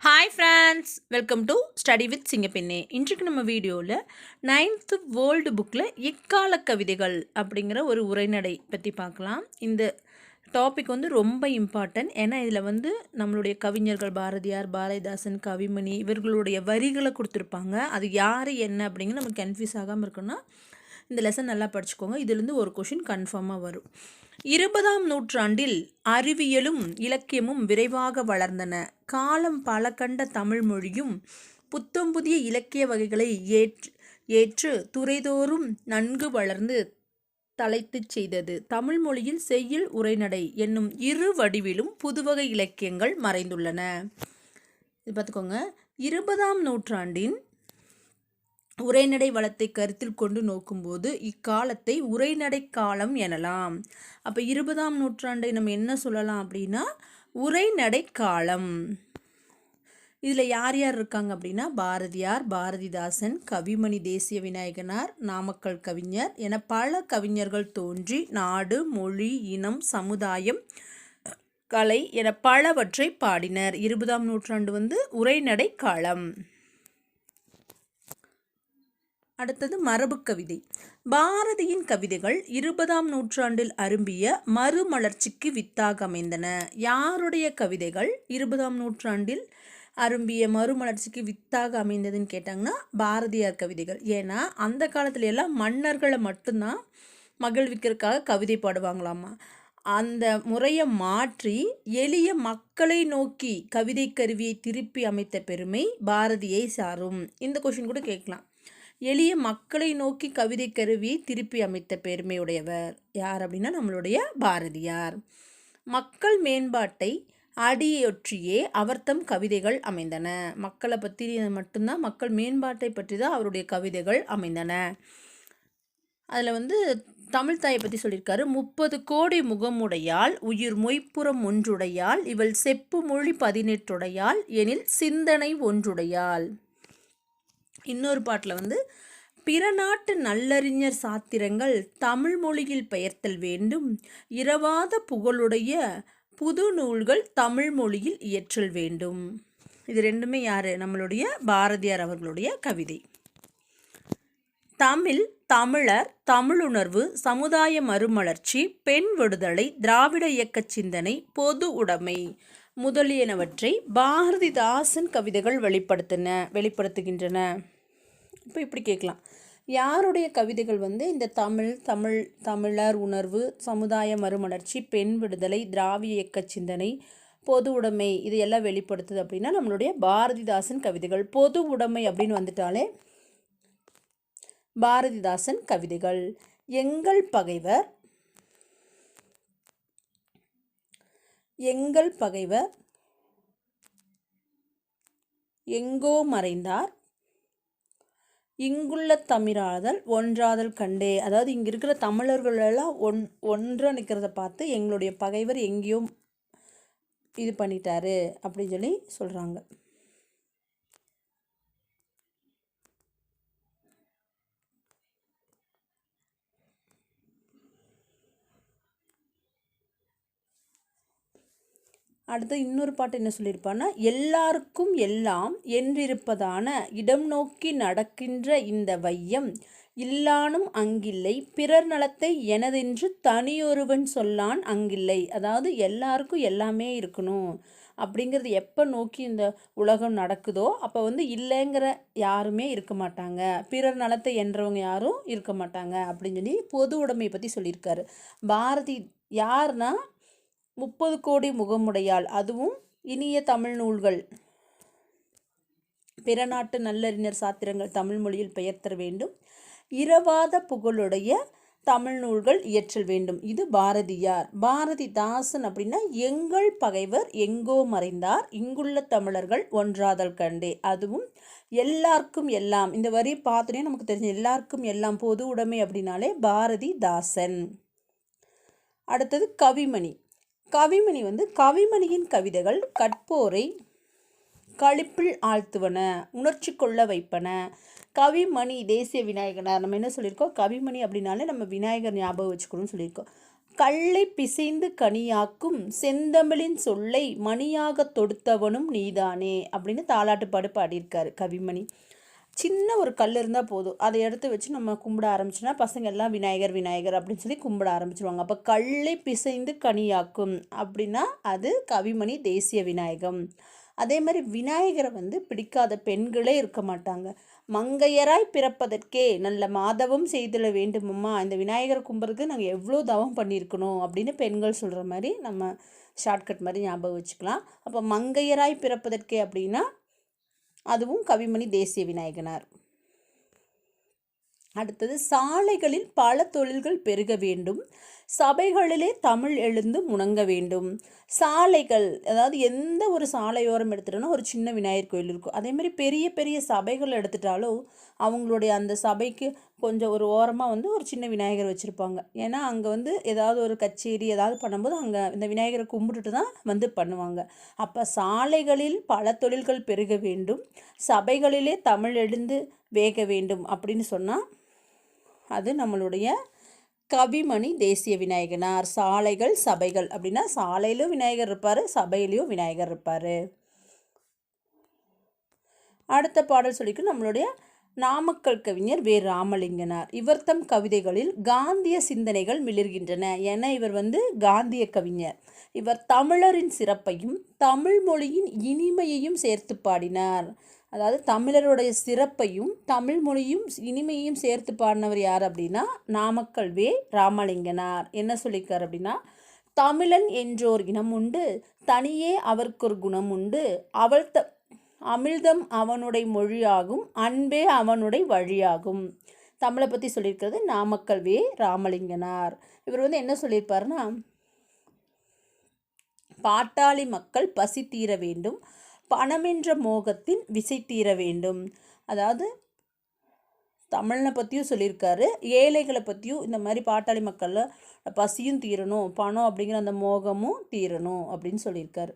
Hi friends welcome to study with Singappenne இன்றைக்கு நம்ம வீடியோவில் நைன்த்து வேர்ல்டு புக்கில் எக்கால கவிதைகள் அப்படிங்கிற ஒரு உரைநடை பற்றி பார்க்கலாம். இந்த டாபிக் வந்து ரொம்ப இம்பார்ட்டன்ட் ஏன்னா இதில் வந்து நம்மளுடைய கவிஞர்கள் பாரதியார் பாரதிதாசன் கவிமணி இவர்களுடைய வரிகளை கொடுத்துருப்பாங்க. அது யார் என்ன அப்படிங்கிற நமக்கு கன்ஃபியூஸ் ஆகாமல் இருக்குன்னா இந்த லெசன் நல்லா படிச்சுக்கோங்க. இதுலேருந்து ஒரு கொஷின் கன்ஃபார்மாக வரும். இருபதாம் நூற்றாண்டில் அறிவியலும் இலக்கியமும் விரைவாக வளர்ந்தன. காலம் பல கண்ட தமிழ் மொழியும் புத்தம் புதிய இலக்கிய வகைகளை ஏற்று ஏற்று துறைதோறும் நன்கு வளர்ந்து தலைத்துச் செய்தது. தமிழ் மொழியில் செய்யுள் உரைநடை என்னும் இரு வடிவிலும் புதுவகை இலக்கியங்கள் மறைந்துள்ளன. இது பார்த்துக்கோங்க. இருபதாம் நூற்றாண்டின் உரைநடை வளத்தை கருத்தில் கொண்டு நோக்கும்போது இக்காலத்தை உரைநடை காலம் எனலாம். அப்போ இருபதாம் நூற்றாண்டை நம்ம என்ன சொல்லலாம் அப்படின்னா உரைநடை காலம். இதில் யார் யார் இருக்காங்க அப்படின்னா பாரதியார் பாரதிதாசன் கவிமணி தேசிய விநாயகனார் நாமக்கல் கவிஞர் என பல கவிஞர்கள் தோன்றி நாடு மொழி இனம் சமுதாயம் கலை என பலவற்றை பாடினர். இருபதாம் நூற்றாண்டு வந்து உரைநடை காலம். அடுத்தது மரபு கவிதை. பாரதியின் கவிதைகள் இருபதாம் நூற்றாண்டில் அரும்பிய மறுமலர்ச்சிக்கு வித்தாக அமைந்தன. யாருடைய கவிதைகள் இருபதாம் நூற்றாண்டில் அரும்பிய மறுமலர்ச்சிக்கு வித்தாக அமைந்ததுன்னு கேட்டாங்கன்னா பாரதியார் கவிதைகள். ஏன்னா அந்த காலத்துல எல்லாம் மன்னர்களை மட்டும்தான் மகிழ்விக்கிறதுக்காக கவிதை பாடுவாங்களாமா. அந்த முறையை மாற்றி எளிய மக்களை நோக்கி கவிதை கருவியை திருப்பி அமைத்த பெருமை பாரதியை சாரும். இந்த கொஷின் கூட கேட்கலாம். எளிய மக்களை நோக்கி கவிதை கருவி திருப்பி அமைத்த பெருமையுடையவர். யார் அப்படின்னா நம்மளுடைய பாரதியார். மக்கள் மேம்பாட்டை அடியொற்றியே அவர்தம் கவிதைகள் அமைந்தன. மக்களை பற்றி மட்டும்தான் மக்கள் மேம்பாட்டை பற்றி தான் அவருடைய கவிதைகள் அமைந்தன. அதில் வந்து தமிழ் தாயை பற்றி சொல்லியிருக்காரு. முப்பது கோடி முகமுடையால் உயிர் மொய்ப்புறம் ஒன்றுடையால் இவள் செப்பு மொழி பதினெட்டுடையால் எனில் சிந்தனை ஒன்றுடையால் இன்னொரு பாட்டில் வந்து பிற நாட்டு நல்லறிஞர் சாத்திரங்கள் தமிழ் மொழியில் பெயர்த்தல் வேண்டும். இரவாத புகழுடைய புது நூல்கள் தமிழ் மொழியில் இயற்றல் வேண்டும். இது ரெண்டுமே யார்? நம்மளுடைய பாரதியார் அவர்களுடைய கவிதை. தமிழ் தமிழர் தமிழுணர்வு சமுதாய மறுமலர்ச்சி பெண் விடுதலை திராவிட இயக்க சிந்தனை பொது உடைமை முதலியனவற்றை பாரதிதாசன் கவிதைகள் வெளிப்படுத்தின வெளிப்படுத்துகின்றன. இப்போ இப்படி கேட்கலாம். யாருடைய கவிதைகள் வந்து இந்த தமிழ் தமிழ் தமிழர் உணர்வு சமுதாய மறுமலர்ச்சி பெண் விடுதலை திராவிய இயக்க சிந்தனை பொது உடைமை இதையெல்லாம் வெளிப்படுத்துது அப்படின்னா நம்மளுடைய பாரதிதாசன் கவிதைகள் பொது உடைமை அப்படின்னு வந்துட்டாலே பாரதிதாசன் கவிதைகள். எங்கள் பகைவர் எங்கள் பகைவர் எங்கோ மறைந்தார் இங்குள்ள தமிழாதல் ஒன்றாதல் கண்டே. அதாவது இங்கே இருக்கிற தமிழர்களெல்லாம் ஒன் ஒன்றாக நிற்கிறத பார்த்து எங்களுடைய பகைவர் எங்கேயும் இது பண்ணிட்டாரு அப்படின்னு சொல்லி சொல்கிறாங்க அடுத்து இன்னொரு பாட்டு என்ன சொல்லியிருப்பான்னா எல்லாருக்கும் எல்லாம் என்றிருப்பதான இடம் நோக்கி நடக்கின்ற இந்த வையம் இல்லானும் அங்கில்லை பிறர் நலத்தை எனதென்று தனியொருவன் சொல்லான் அங்கில்லை. அதாவது எல்லாருக்கும் எல்லாமே இருக்கணும் அப்படிங்கிறது எப்போ நோக்கி இந்த உலகம் நடக்குதோ அப்போ வந்து இல்லைங்கிற யாருமே இருக்க மாட்டாங்க. பிறர் நலத்தை என்றவங்க யாரும் இருக்க மாட்டாங்க அப்படின்னு சொல்லி பொது உடைமையை பற்றி சொல்லியிருக்காரு. பாரதி யார்னா முப்பது கோடி முகமுடையால் அதுவும் இனிய தமிழ் நூல்கள். பிற நாட்டு நல்லறிஞர் சாத்திரங்கள் தமிழ் மொழியில் பெயர்த்தர வேண்டும். இரவாத புகழுடைய தமிழ் நூல்கள் இயற்றல் வேண்டும். இது பாரதியார். பாரதிதாசன் அப்படின்னா எங்கள் பகைவர் எங்கோ மறைந்தார். இங்குள்ள தமிழர்கள் ஒன்றாதல் கண்டே. அதுவும் எல்லாருக்கும் எல்லாம். இந்த வரி பார்த்தோன்னே நமக்கு தெரிஞ்ச எல்லாருக்கும் எல்லாம். பொது உடைமை அப்படின்னாலே பாரதிதாசன். அடுத்தது கவிமணி. கவிமணி வந்து கவிமணியின் கவிதைகள் கற்போரை களிப்பில் ஆழ்த்துவன உணர்ச்சி கொள்ள வைப்பன. கவிமணி தேசிய விநாயகனார் நம்ம என்ன சொல்லியிருக்கோம்? கவிமணி அப்படின்னாலே நம்ம விநாயகர் ஞாபகம் வச்சுக்கணும்னு சொல்லியிருக்கோம். கல்லை பிசைந்து கனியாக்கும் செந்தமிழின் சொல்லை மணியாக தொடுத்தவனும் நீதானே அப்படின்னு தாலாட்டு பாடு பாடியிருக்காரு கவிமணி. சின்ன ஒரு கல் இருந்தால் போதும். அதை எடுத்து வச்சு நம்ம கும்பிட ஆரம்பிச்சோன்னா பசங்க எல்லாம் விநாயகர் விநாயகர் அப்படின்னு சொல்லி கும்பிட ஆரம்பிச்சிருவாங்க. அப்போ கல்லை பிசைந்து கனியாக்கும் அப்படின்னா அது கவிமணி தேசிய விநாயகம். அதே மாதிரி விநாயகரை வந்து பிடிக்காத பெண்களே இருக்க மாட்டாங்க. மங்கையராய் பிறப்பதற்கே நல்ல மாதவம் செய்திட வேண்டுமம்மா இந்த விநாயகரை கும்புறதுக்கு நாங்கள் எவ்வளோ தவம் பண்ணியிருக்கணும் அப்படின்னு பெண்கள் சொல்கிற மாதிரி நம்ம ஷார்ட்கட் மாதிரி ஞாபகம் வச்சுக்கலாம். அப்போ மங்கையராய் பிறப்பதற்கே அப்படின்னா அதுவும் கவிமணி தேசிய விநாயகனார். அடுத்தது சாலைகளில் பல தொழில்கள் பெருக வேண்டும். சபைகளிலே தமிழ் எழுந்து முணங்க வேண்டும். சாலைகள் அதாவது எந்த ஒரு சாலையோரம் எடுத்துட்டோன்னா ஒரு சின்ன விநாயகர் கோயில் இருக்கும். அதே மாதிரி பெரிய பெரிய சபைகள் எடுத்துட்டாலும் அவங்களுடைய அந்த சபைக்கு கொஞ்சம் ஒரு ஓரமாக வந்து ஒரு சின்ன விநாயகர் வச்சுருப்பாங்க. ஏன்னா அங்கே வந்து ஏதாவது ஒரு கச்சேரி ஏதாவது பண்ணும்போது அங்கே இந்த விநாயகரை கும்பிட்டுட்டு தான் வந்து பண்ணுவாங்க. அப்போ சாலைகளில் பல தொழில்கள் பெருக வேண்டும். சபைகளிலே தமிழ் எழுந்து வேக வேண்டும் அப்படின்னு சொன்னால் அது நம்மளுடைய கவிமணி தேசிய விநாயகனார். சாலைகள் சபைகள் அப்படின்னா சாலையிலும் விநாயகர் இருப்பார் சபையிலையும் விநாயகர் இருப்பார். அடுத்த பாடல் சொல்லிக்கு நம்மளுடைய நாமக்கல் கவிஞர் வே. ராமலிங்கனார். இவர் தம் கவிதைகளில் காந்திய சிந்தனைகள் மிளிர்கின்றன என இவர் வந்து காந்திய கவிஞர். இவர் தமிழரின் சிறப்பையும் தமிழ் மொழியின் இனிமையையும் சேர்த்து பாடினார். அதாவது தமிழருடைய சிறப்பையும் தமிழ் மொழியும் இனிமையும் சேர்த்து பாடினவர் யார் அப்படின்னா நாமக்கல் வே. ராமலிங்கனார். என்ன சொல்லியிருக்கார் அப்படின்னா தமிழன் என்றோர் இனம் உண்டு தனியே அவர்க்கொரு குணம் உண்டு அவள் த அமிழ்தம் அவனுடைய மொழியாகும் அன்பே அவனுடைய வழியாகும் தமிழை பற்றி சொல்லியிருக்கிறது நாமக்கல் வே. ராமலிங்கனார். இவர் வந்து என்ன சொல்லியிருப்பாருன்னா பாட்டாளி மக்கள் பசி தீர வேண்டும் பணமென்ற மோகத்தின் விசை தீர வேண்டும். அதாவது தமிழனை பற்றியும் சொல்லியிருக்காரு ஏழைகளை பற்றியும் இந்த மாதிரி பாட்டாளி மக்களில் பசியும் தீரணும் பணம் அப்படிங்கிற அந்த மோகமும் தீரணும் அப்படின்னு சொல்லியிருக்காரு.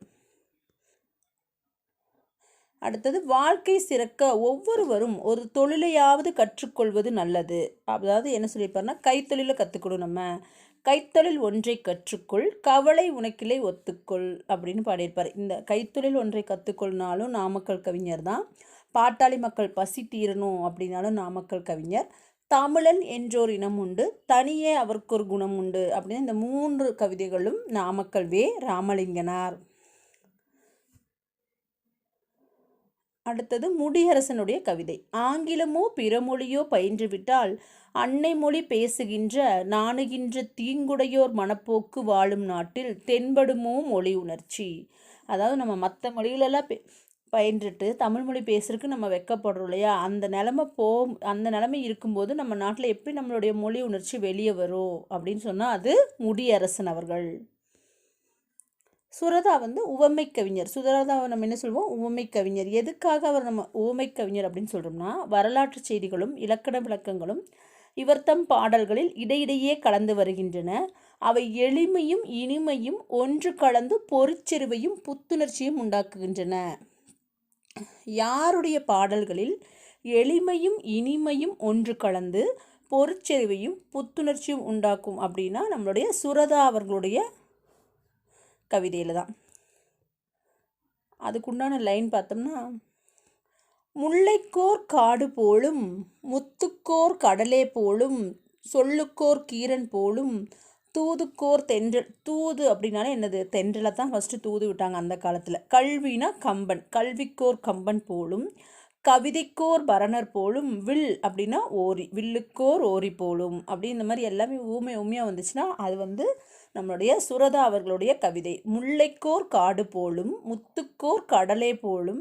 அடுத்தது வாழ்க்கை சிறக்க ஒவ்வொருவரும் ஒரு தொழிலையாவது கற்றுக்கொள்வது நல்லது. அதாவது என்ன சொல்லியிருப்பாருன்னா கைத்தொழிலை கற்றுக்கணும் நம்ம. கைத்தொழில் ஒன்றை கற்றுக்கொள் கவலை உனக்கிலே ஒத்துக்கொள் அப்படின்னு பாடியிருப்பார். இந்த கைத்தொழில் ஒன்றை கற்றுக்கொள்னாலும் நாமக்கல் கவிஞர் தான். பாட்டாளி மக்கள் பசி தீரணும் அப்படின்னாலும் நாமக்கல் கவிஞர். தமிழன் என்றோர் இனம் உண்டு தனியே அவருக்கு ஒரு குணம் உண்டு அப்படின்னு இந்த மூன்று கவிதைகளும் நாமக்கல் வே. ராமலிங்கனார். அடுத்தது முடியரசனுடைய கவிதை. ஆங்கிலமோ பிற மொழியோ பயின்றுவிட்டால் அன்னை மொழி பேசுகின்ற நாணுகின்ற தீங்குடையோர் மனப்போக்கு வாழும் நாட்டில் தென்படுமோ மொழி உணர்ச்சி. அதாவது நம்ம மற்ற மொழிகளெல்லாம் பே பயின்றுட்டு தமிழ் மொழி பேசுறதுக்கு நம்ம வெக்கப்படுறோம் இல்லையா? அந்த நிலமை போ அந்த நிலமை இருக்கும்போது நம்ம நாட்டில் எப்படி நம்மளுடைய மொழி உணர்ச்சி வெளியே வரும்? அப்படின்னு சொன்னால் அது முடியரசன் அவர்கள். சுரதா வந்து உவமை கவிஞர். சுரதாவை நம்ம என்ன சொல்லுவோம் உவமை கவிஞர். எதுக்காக அவர் நம்ம உவமை கவிஞர் அப்படின்னு சொல்கிறோம்னா வரலாற்று செய்திகளும் இலக்கண விளக்கங்களும் இவர் தம் பாடல்களில் இடையிடையே கலந்து வருகின்றன. அவை எளிமையும் இனிமையும் ஒன்று கலந்து பொறிச்செருவையும் புத்துணர்ச்சியும் உண்டாக்குகின்றன. யாருடைய பாடல்களில் எளிமையும் இனிமையும் ஒன்று கலந்து பொறிச்செறிவையும் புத்துணர்ச்சியும் உண்டாக்கும் அப்படின்னா நம்மளுடைய சுரதா அவர்களுடைய கவிதையில் தான். அதுக்குண்டான லைன் பார்த்தோம்னா முல்லைக்கோர் காடு போலும் முத்துக்கோர் கடலே போலும் சொல்லுக்கோர் கீரன் போலும் தூதுக்கோர் தென்றல் தூது அப்படின்னாலே என்னது? தென்றலை தான் ஃபஸ்ட்டு தூது விட்டாங்க அந்த காலத்தில். கல்வினா கம்பன் கல்விக்கோர் கம்பன் போலும் கவிதைக்கோர் பரணர் போலும் வில் அப்படின்னா ஓரி வில்லுக்கோர் ஓரி போலும் அப்படி இந்த மாதிரி எல்லாமே ஊமை ஊமையாக வந்துச்சுன்னா அது வந்து நம்மளுடைய சுரதா அவர்களுடைய கவிதை முல்லைக்கோர் காடு போலும் முத்துக்கோர் கடலே போலும்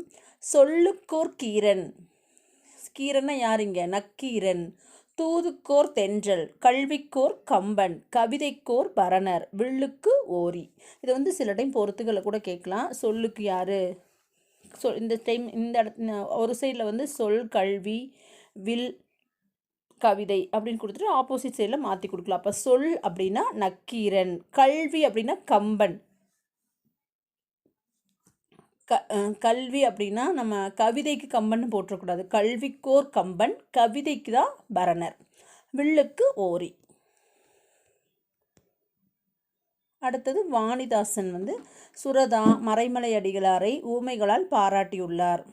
சொல்லுக்கோர் கீரன். கீரன்னா யாருங்க நக்கீரன் தூதுக்கோர் தென்றல் கல்விக்கோர் கம்பன் கவிதைக்கோர் பரணர் வில்லுக்கு ஓரி. இதை வந்து சில டைம் பொறுத்துக்களை கூட கேட்கலாம். சொல்லுக்கு யார்? சொல் இந்த டைம் இந்த இடத்து ஒரு சைடில் வந்து சொல் கல்வி வில் கவிதை அப்படின்னு கொடுத்துட்டு ஆப்போசிட் சைடில் மாற்றி கொடுக்கலாம். அப்போ சொல் அப்படின்னா நக்கீரன் கல்வி அப்படின்னா கம்பன். க கல்வி அப்படின்னா நம்ம கவிதைக்கு கம்பன் போட்டக்கூடாது கல்விக்கோர் கம்பன் கவிதைக்கு தான் பரணர். வில்லுக்கு ஓரி. அடுத்தது வாணிதாசன் வந்து சுரதா மறைமலை அடிகளாரை ஊமைகளால் பாராட்டியுள்ளார்.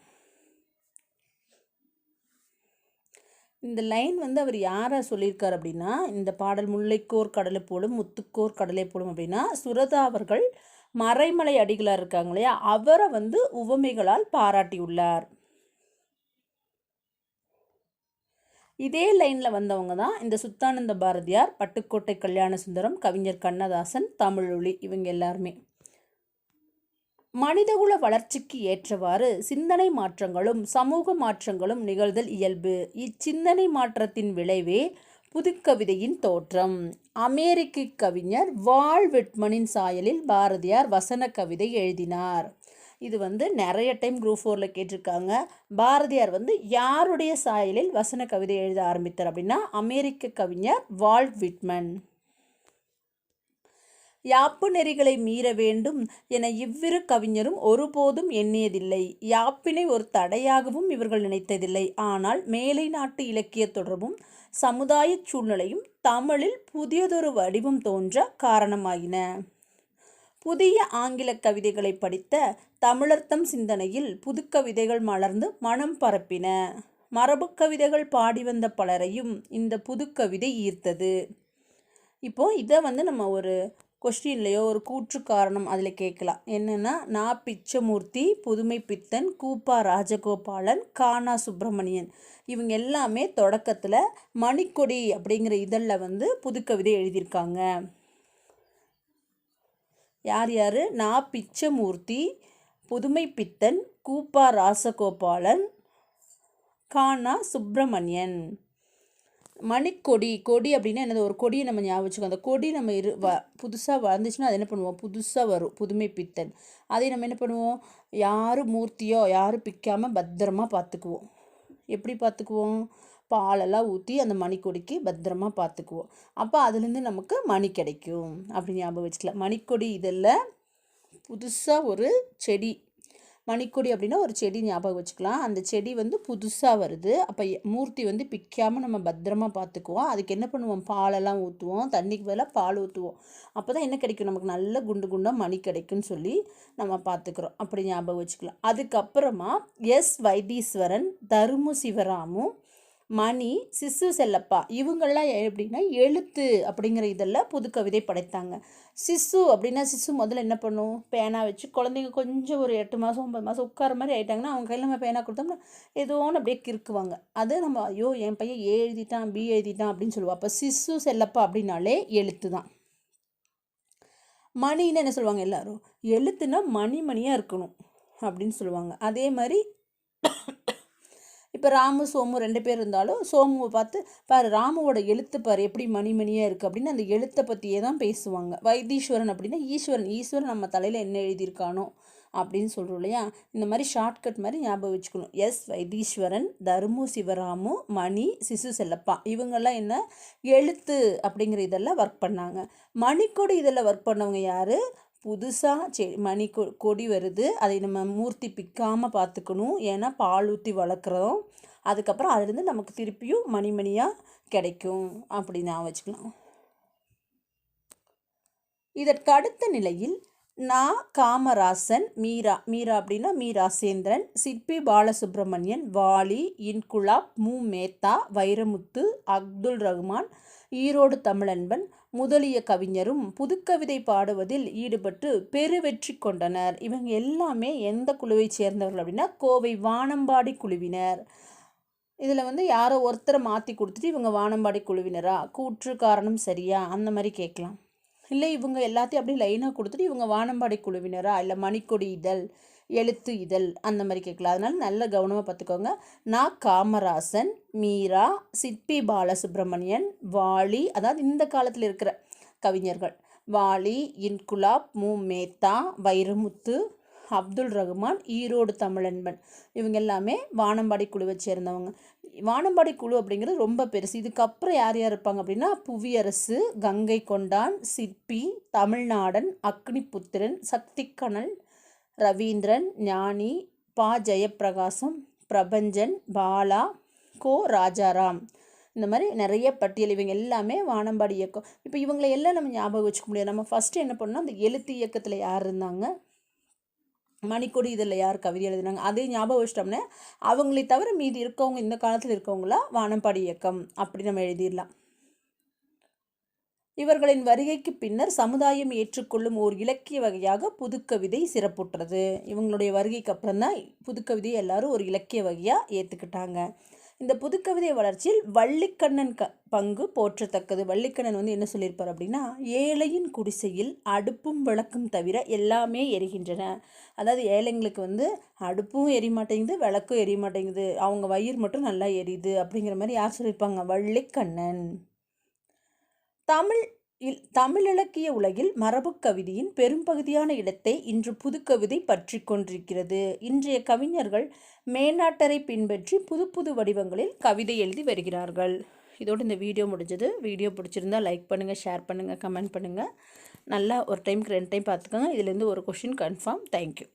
இந்த லைன் வந்து அவர் யாரை சொல்லியிருக்கார் அப்படின்னா இந்த பாடல் முல்லைக்கோர் கடலை போலும் முத்துக்கோர் கடலை போலும் அப்படின்னா சுரதா அவர்கள் மறைமலை அடிகளார் இருக்காங்க இல்லையா? அவரை வந்து உவமைகளால் பாராட்டியுள்ளார். இதே லைனில் வந்தவங்க தான் இந்த சுத்தானந்த பாரதியார் பட்டுக்கோட்டை கல்யாண சுந்தரம் கவிஞர் கண்ணதாசன் தமிழொலி இவங்க எல்லாருமே. மனிதகுல வளர்ச்சிக்கு ஏற்றவாறு சிந்தனை மாற்றங்களும் சமூக மாற்றங்களும் நிகழ்தல் இயல்பு. இச்சிந்தனை மாற்றத்தின் விளைவே புதுக்கவிதையின் தோற்றம். அமெரிக்க கவிஞர் வால் விட்மனின் சாயலில் பாரதியார் வசன கவிதை எழுதினார். இது வந்து நிறைய டைம் குரூப் ஃபோரில் கேட்டிருக்காங்க. பாரதியார் வந்து யாருடைய சாயலில் வசன கவிதை எழுத ஆரம்பித்தார் அப்படின்னா அமெரிக்க கவிஞர் வால்ட் விட்மன். யாப்பு நெறிகளை மீற வேண்டும் என இவ்விரு கவிஞரும் ஒருபோதும் எண்ணியதில்லை. யாப்பினை ஒரு தடையாகவும் இவர்கள் நினைத்ததில்லை. ஆனால் மேலை நாட்டு இலக்கிய தொடர்பும் சமுதாய சூழ்நிலையும் தமிழில் புதியதொரு வடிவம் தோன்ற காரணமாயின. புதிய ஆங்கில கவிதைகளை படித்த தமிழர்த்தம் சிந்தனையில் புதுக்கவிதைகள் மலர்ந்து மனம் பரப்பின. மரபு கவிதைகள் பாடி வந்த பலரையும் இந்த புதுக்கவிதை ஈர்த்தது. இப்போ இதை வந்து நம்ம ஒரு கொஸ்டின்லையோ ஒரு கூற்று காரணம் அதில் கேட்கலாம். என்னென்னா நா பிச்சமூர்த்தி புதுமை பித்தன் கூப்பா ராஜகோபாலன் கானா சுப்பிரமணியன். இவங்க எல்லாமே தொடக்கத்தில் மணிக்கொடி அப்படிங்கிற இதழில் வந்து புதுக்கவிதை எழுதியிருக்காங்க. யார் யார்? நா பிச்சமூர்த்தி புதுமை பித்தன் கூப்பா ராசகோபாலன் கானா சுப்பிரமணியன். மணிக்கொடி கொடி அப்படின்னா என்னது? ஒரு கொடியை நம்ம ஞாபகம் வச்சுக்கோ அந்த கொடி நம்ம இரு வ புதுசாக வளர்ந்துச்சுன்னா அது என்ன பண்ணுவோம்? புதுசாக வரும். புதுமை பித்தன். அதை நம்ம என்ன பண்ணுவோம்? யார் மூர்த்தியோ யாரும் பிக்காமல் பத்திரமா பார்த்துக்குவோம். எப்படி பார்த்துக்குவோம்? பாலெல்லாம் ஊற்றி அந்த மணிக்கொடிக்கு பத்திரமா பார்த்துக்குவோம். அப்போ அதுலேருந்து நமக்கு மணி கிடைக்கும். அப்படின்னு ஞாபகம் வச்சுக்கலாம். மணிக்கொடி இதில் புதுசாக ஒரு செடி மணிக்கொடி அப்படின்னா ஒரு செடி ஞாபகம் வச்சுக்கலாம். அந்த செடி வந்து புதுசாக வருது. அப்போ மூர்த்தி வந்து பிக்காமல் நம்ம பத்திரமா பார்த்துக்குவோம் அதுக்கு என்ன பண்ணுவோம்? பாலெல்லாம் ஊற்றுவோம் தண்ணிக்கு பதிலாக பால் ஊற்றுவோம் அப்போ தான் என்ன கிடைக்கும்? நமக்கு நல்ல குண்டு குண்டாக மணி கிடைக்குன்னு சொல்லி நம்ம பார்த்துக்குறோம் அப்படி ஞாபகம் வச்சுக்கலாம். அதுக்கப்புறமா எஸ். வைத்தீஸ்வரன் தருமு சிவராமும் மணி சிசு செல்லப்பா இவங்கள்லாம் எப்படின்னா எழுத்து அப்படிங்கிற இதெல்லாம் புது கவிதை படைத்தாங்க. சிசு அப்படின்னா சிசு முதல்ல என்ன பண்ணும்? பேனா வச்சு குழந்தைங்க கொஞ்சம் ஒரு எட்டு மாதம் ஒன்பது மாதம் உட்கார மாதிரி ஆயிட்டாங்கன்னா அவங்க கையில் நம்ம பேனா கொடுத்தோம்னா ஏதோ ஒன்று அப்படியே கிறுக்குவாங்க. அது நம்ம ஐயோ என் பையன் ஏ எழுதிட்டான் பி எழுதிட்டான் அப்படின்னு சொல்லுவாள் அப்போ சிசு செல்லப்பா அப்படின்னாலே எழுத்து தான். மணின்னு என்ன சொல்லுவாங்க எல்லாரும்? எழுத்துனா மணி மணியாக இருக்கணும் அப்படின்னு சொல்லுவாங்க. அதே மாதிரி இப்போ ராமு சோமு ரெண்டு பேர் இருந்தாலும் சோமுவை பார்த்து பாரு ராமுவோட எழுத்து பாரு எப்படி மணி மணியாக இருக்குது அப்படின்னு அந்த எழுத்தை பற்றியே தான் பேசுவாங்க. வைத்தீஸ்வரன் அப்படின்னா ஈஸ்வரன் ஈஸ்வரன் நம்ம தலையில் என்ன எழுதியிருக்கானோ அப்படின்னு சொல்கிறோம் இல்லையா? இந்த மாதிரி ஷார்ட்கட் மாதிரி ஞாபகம் வச்சுக்கணும். எஸ் வைத்தீஸ்வரன் தர்மு சிவராமு மணி சிசு செல்லப்பா. இவங்கெல்லாம் என்ன? எழுத்து அப்படிங்கிற இதெல்லாம் ஒர்க் பண்ணாங்க. மணிக்கூட இதில் ஒர்க் பண்ணவங்க யார்? புதுசாக செ மணி கொ கொடி வருது. அதை நம்ம மூர்த்தி பிக்காமல் பார்த்துக்கணும் ஏன்னா பால் ஊற்றி வளர்க்குறோம். அதுக்கப்புறம் அதுலேருந்து நமக்கு திருப்பியும் மணி மணியாக கிடைக்கும். அப்படி நான் வச்சுக்கலாம். இதற்கு அடுத்த நிலையில் நா. காமராசன் மீரா மீரா அப்படின்னா மீராசேந்திரன் சிற்பி பாலசுப்ரமணியன் வாலி இன்குலாப் மு. மேத்தா வைரமுத்து அப்துல் ரஹ்மான் ஈரோடு தமிழன்பன் முதலிய கவிஞரும் புதுக்கவிதை பாடுவதில் ஈடுபட்டு பெருவெற்றி கொண்டனர். இவங்க எல்லாமே எந்த குழுவை சேர்ந்தவர்கள் அப்படின்னா கோவை வானம்பாடி குழுவினர். இதில் வந்து யாரோ ஒருத்தரை மாற்றி கொடுத்துட்டு இவங்க வானம்பாடி குழுவினரா? கூற்று காரணம் சரியா? அந்த மாதிரி கேட்கலாம். இல்லை இவங்க எல்லாத்தையும் அப்படியே லைனாக கொடுத்துட்டு இவங்க வானம்பாடி குழுவினரா? இல்லை மணிக்கொடி இதழ் எழுத்து இதழ் அந்த மாதிரி கேட்கலாம். அதனால் நல்ல கவனமாக பார்த்துக்கோங்க. நான் காமராசன் மீரா சிற்பி பாலசுப்ரமணியன் வாலி அதாவது இந்த காலத்தில் இருக்கிற கவிஞர்கள். வாலி இன்குலாப் மு. மேத்தா வைரமுத்து அப்துல் ரகுமான் ஈரோடு தமிழன்பன். இவங்க எல்லாமே வானம்பாடி குழுவை சேர்ந்தவங்க. வானம்பாடி குழு அப்படிங்கிறது ரொம்ப பெருசு. இதுக்கப்புறம் யார் யார் இருப்பாங்க அப்படின்னா புவியரசு கங்கை கொண்டான் சிற்பி தமிழ்நாடன் அக்னிபுத்திரன் சக்திக்கணல் ரவீந்திரன் ஞானி பா. ஜெயப்பிரகாசம் பிரபஞ்சன் பாலா கோ. ராஜாராம். இந்த மாதிரி நிறைய பட்டியல். இவங்க எல்லாமே வானம்பாடி இயக்கம். இப்போ இவங்களை எல்லாம் நம்ம ஞாபகம் வச்சுக்க முடியாது. நம்ம ஃபஸ்ட்டு என்ன பண்ணோம்? அந்த எழுத்து இயக்கத்தில் யார் இருந்தாங்க? மணிக்கொடி இதில் யார் கவிதை எழுதினாங்க அதே ஞாபகம் வச்சிட்டோம்னா அவங்களை தவிர மீதி இருக்கவங்க இந்த காலத்தில் இருக்கவங்களா வானம்பாடி இயக்கம் அப்படி நம்ம எழுதிடலாம். இவர்களின் வருகைக்கு பின்னர் சமுதாயம் ஏற்றுக்கொள்ளும் ஓர் இலக்கிய வகையாக புதுக்கவிதை சிறப்புற்றது. இவங்களுடைய வருகைக்கு அப்புறம் தான் புதுக்கவிதையை எல்லாரும் ஒரு இலக்கிய வகையாக ஏற்றுக்கிட்டாங்க இந்த புதுக்கவிதை வளர்ச்சியில் வள்ளிக்கண்ணன் க பங்கு போற்றத்தக்கது. வள்ளிக்கண்ணன் வந்து என்ன சொல்லியிருப்பார் அப்படின்னா ஏழையின் குடிசையில் அடுப்பும் விளக்கும் தவிர எல்லாமே எரிகின்றன. அதாவது ஏழைங்களுக்கு வந்து அடுப்பும் எரிய மாட்டேங்குது விளக்கும் எரிய மாட்டேங்குது. அவங்க வயிறு மட்டும் நல்லா எரியுது அப்படிங்கிற மாதிரி யார் சொல்லியிருப்பாங்க? வள்ளிக்கண்ணன். தமிழ் தமிழ் இலக்கிய உலகில் மரபுக் கவிதையின் பெரும்பகுதியான இடத்தை இன்று புதுக்கவிதை பற்றி கொண்டிருக்கிறது. இன்றைய கவிஞர்கள் மேனாட்டரை பின்பற்றி புது புது வடிவங்களில் கவிதை எழுதி வருகிறார்கள். இதோடு இந்த வீடியோ முடிஞ்சது. வீடியோ பிடிச்சிருந்தா லைக் பண்ணுங்கள் ஷேர் பண்ணுங்கள் கமெண்ட் பண்ணுங்கள் நல்லா ஒரு டைம்க்கு ரெண்டு டைம் பார்த்துக்கோங்க. இதுலேருந்து ஒரு கொஷின் கன்ஃபார்ம் தேங்க்யூ